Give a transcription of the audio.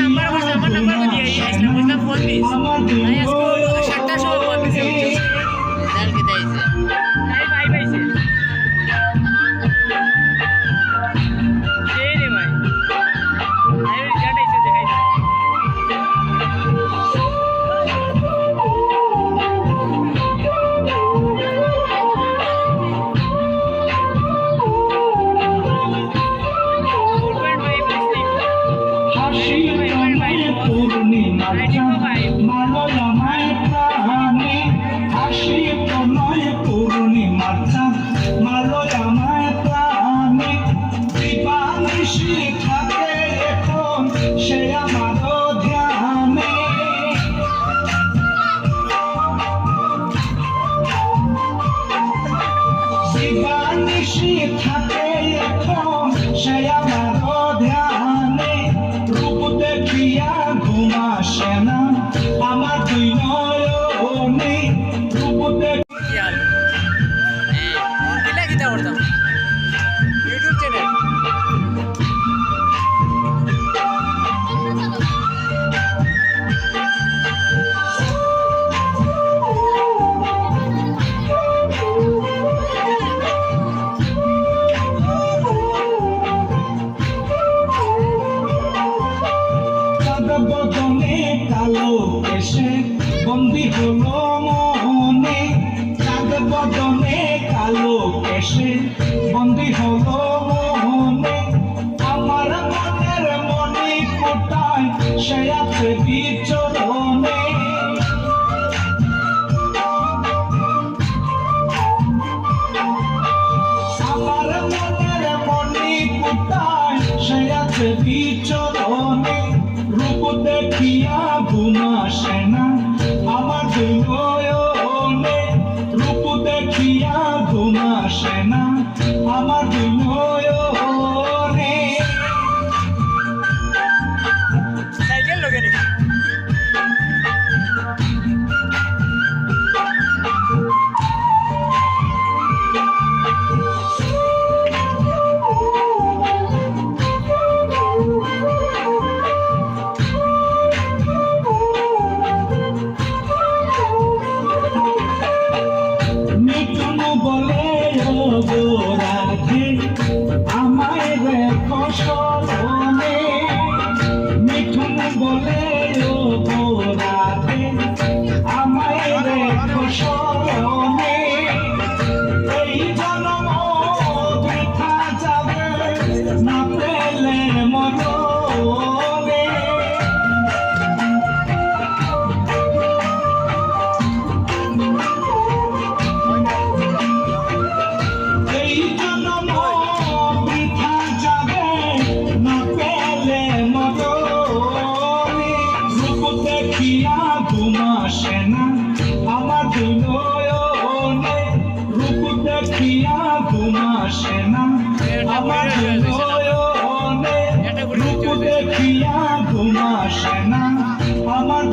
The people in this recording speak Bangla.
নাম্বার আমার নাম্বার দিয়ে আসলাম ফোন দিস চাঁদ মালয় আমায় প্রাণে হাসি তোমায় পূর্ণিমার চাঁদ। মালয় আমায় প্রাণে দিবানিশি থাকে এখন সে আমার ধ্যানে। দিবানিশি থাকে এখন সে আমার কেশে বন্দি হলো মনে চাঁদ বদনে কালো কেশে। বন্দি হলো মনে আমার মনের মনে কোটায় সে আছে বিচরণে। আমার মনের মনে কোটায় সে বিচরণে। রূপ দেখিয়া ঘুমাসে না ঘুমাসে না আমার নয়নে সাইকেল লগে নি মিঠুন দেখিয়া ঘুমাসে না। আমার দেখিয়া ঘুমাসে না। আমার